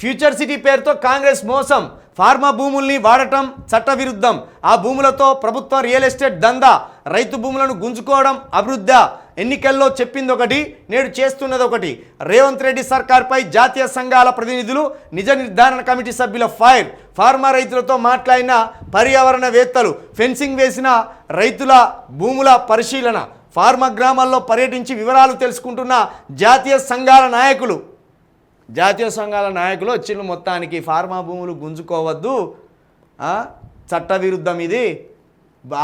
Future city పేరుతో కాంగ్రెస్ మోసం. Pharma భూముల్ని వాడటం చట్టవిరుద్ధం. ఆ భూములతో ప్రభుత్వం రియల్ ఎస్టేట్ దందా. రైతు భూములను గుంజుకోవడం అభివృద్ధి. ఎన్నికల్లో చెప్పింది ఒకటి నేడు చేస్తున్నది ఒకటి రేవంత్ రెడ్డి సర్కార్పై జాతీయ సంఘాల ప్రతినిధులు నిజ నిర్ధారణ కమిటీ సభ్యుల ఫైర్. ఫార్మా రైతులతో మాట్లాడిన పర్యావరణవేత్తలు ఫెన్సింగ్ వేసిన రైతుల భూముల పరిశీలన. ఫార్మా గ్రామాల్లో పర్యటించి వివరాలు తెలుసుకుంటున్న జాతీయ సంఘాల నాయకులు. జాతీయ సంఘాల నాయకులు వచ్చిండ్రు మొత్తానికి ఫార్మా భూములు గుంజుకోవద్దు చట్టవిరుద్ధం ఇది.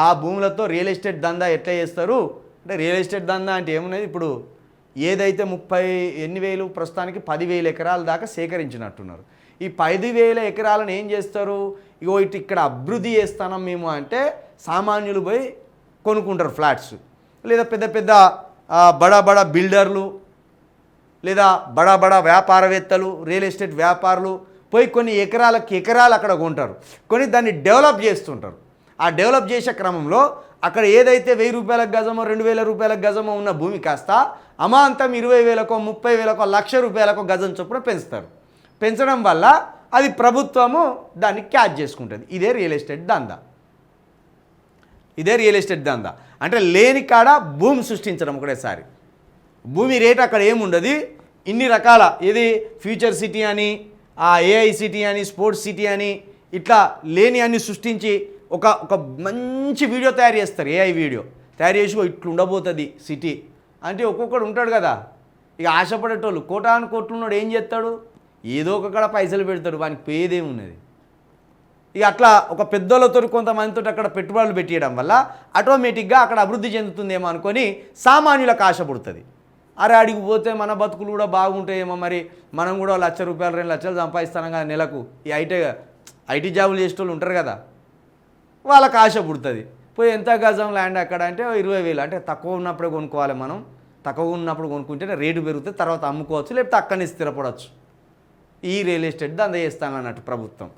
ఆ భూములతో రియల్ ఎస్టేట్ దందా ఎట్లా చేస్తారు? అంటే రియల్ ఎస్టేట్ దందా అంటే ఏమున్నది? ఇప్పుడు ఏదైతే ముప్పై ఎన్ని వేలు ప్రస్తుతానికి పదివేల ఎకరాల దాకా సేకరించినట్టున్నారు. ఈ పదివేల ఎకరాలను ఏం చేస్తారు? ఇగో ఇటు ఇక్కడ అభివృద్ధి చేస్తాం మేము అంటే సామాన్యులు పోయి కొనుక్కుంటారు ఫ్లాట్స్. లేదా పెద్ద పెద్ద బడా బడా బిల్డర్లు లేదా బడా బడా వ్యాపారవేత్తలు రియల్ ఎస్టేట్ వ్యాపారులు పోయి కొన్ని ఎకరాలకి ఎకరాలు అక్కడ కొంటారు. కొన్ని దాన్ని డెవలప్ చేస్తుంటారు. ఆ డెవలప్ చేసే క్రమంలో అక్కడ ఏదైతే వెయ్యి రూపాయల గజమో రెండు వేల రూపాయల గజమో ఉన్న భూమి కాస్త అమాంతం ఇరవై వేలకో ముప్పై వేలకో లక్ష రూపాయలకో గజం చొప్పున పెంచుతారు. పెంచడం వల్ల అది ప్రభుత్వము దాన్ని క్యాచ్ చేసుకుంటుంది. ఇదే రియల్ ఎస్టేట్ దందా. ఇదే రియల్ ఎస్టేట్ దందా. అంటే లేని కాడ భూమి సృష్టించడం ఒకటేసారి. భూమి రేట్ అక్కడ ఏముండదు? ఇన్ని రకాల ఇది ఫ్యూచర్ సిటీ అని ఆ ఏఐ సిటీ అని స్పోర్ట్స్ సిటీ అని ఇట్లా లేని అన్ని సృష్టించి ఒక ఒక మంచి వీడియో తయారు చేస్తారు ఏఐ వీడియో. తయారు చేసి "ఓ ఇట్లా ఉండబోతుంది సిటీ. అంటే ఒక్కొక్కడు ఉంటాడు కదా. ఇక ఆశపడేటోళ్ళు కోటాను కోట్లు ఏం చేస్తాడు? ఏదో ఒకక్కడ పైసలు పెడతాడు వానికి పేదేమున్నది. ఇక అట్లా ఒక పెద్దోళ్ళతో కొంతమందితో అక్కడ పెట్టుబడులు పెట్టియడం వల్ల ఆటోమేటిక్గా అక్కడ అభివృద్ధి చెందుతుందేమో అనుకొని సామాన్యులకు ఆశ పుడుతుంది అరే అడిగి పోతే మన బతుకులు కూడా బాగుంటాయేమో మరి. మనం కూడా లక్ష రూపాయలు రెండు లక్షలు సంపాదిస్తాం కదా నెలకు. ఈ ఐటీ ఐటీ జాబులు చేసేటోళ్ళు ఉంటారు కదా. వాళ్ళకి ఆశ పుడుతుంది. పోయి ఎంత గజం ల్యాండ్ అక్కడ అంటే ఇరవై వేలు. అంటే తక్కువ ఉన్నప్పుడే కొనుక్కోవాలి మనం. తక్కువ ఉన్నప్పుడు కొనుక్కుంటే రేటు పెరుగుతుంది. తర్వాత అమ్ముకోవచ్చు లేకపోతే అక్కడనే స్థిరపడవచ్చు. ఈ రియల్ ఎస్టేట్ దంద చేస్తాను అన్నట్టు ప్రభుత్వం.